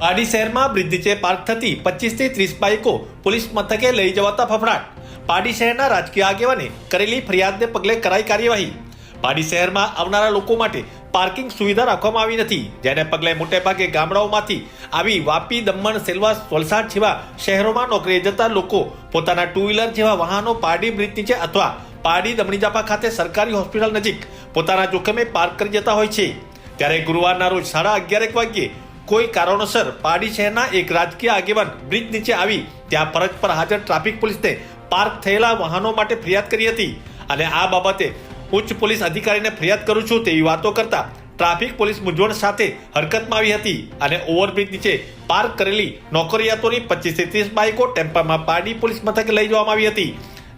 પાડી શહેરમાં બ્રિજ નીચે પાર્ક થતી પચીસથી ત્રીસ બાઇકો પોલીસ મથકે લઈ જવાતા ફફડાટ. પાડી શહેરના રાજકીય આગેવાને કરેલી ફરિયાદને પગલે કરાઈ કાર્યવાહી. પાડી શહેરમાં આવનારા લોકો માટે પાર્કિંગ સુવિધા રાખવામાં આવી નથી, જેને પગલે મોટેભાગે ગામડાઓમાંથી આવી વાપી, દમણ સેલવાસ વલસાડ જેવા શહેરોમાં નોકરીએ જતા લોકો પોતાના ટુ વ્હીલર જેવા વાહનો પારડી બ્રિજ નીચે અથવા પારડી દમણીજાપા ખાતે સરકારી હોસ્પિટલ નજીક પોતાના જોખમે પાર્ક કરી જતા હોય છે. ત્યારે ગુરુવારના રોજ સાડા અગિયારેક વાગ્યે કોઈ કારણોસર પારડી શહેરના એક રાજકીય આગેવાન બ્રિજ નીચે આવી, ત્યાં ફરજ પર હાજર ટ્રાફિક પોલીસને પાર્ક થયેલા વાહનો માટે ફરિયાદ કરી હતી. અને આ બાબતે ઉચ્ચ પોલીસ અધિકારીને ફરિયાદ કરું છું તેવી વાતો કરતા ટ્રાફિક પોલીસ મૂંઝવણ સાથે હરકતમાં આવી હતી અને ઓવરબ્રિજ નીચે પાર્ક કરેલી નોકરિયાતોની પચીસથી ત્રીસ બાઇકો ટેમ્પામાં પારડી પોલીસ મથકે લઈ જવામાં આવી હતી.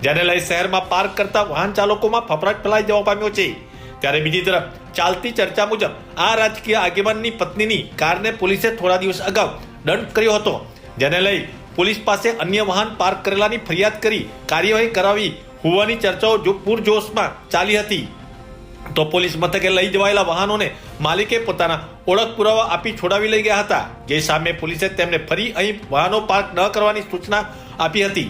જેને લઈ શહેરમાં પાર્ક કરતા વાહન ચાલકોમાં ફફડાટ ફેલાઈ જવા પામ્યો છે. ત્યારે બીજી તરફ ચાલતી ચર્ચા મુજબ આ રાજકીય આગેવાનની પત્નીની કારને પોલીસે થોડા દિવસ અગાઉ દંડ કર્યો હતો. જેને લઈ પોલીસ પાસે અન્ય વાહન પાર્ક કરેલાની ફરિયાદ કરી કાર્યવાહી કરાવી હોવાની ચર્ચાઓ પૂરજોશમાં ચાલી હતી. તો પોલીસ મથકે લઈ જવાયેલા વાહનોને માલિકે પોતાના ઓળખ પુરાવા આપી છોડાવી લઈ ગયા હતા. જે સામે પોલીસે તેમને ફરી અહીં વાહનો પાર્ક ન કરવાની સૂચના આપી હતી.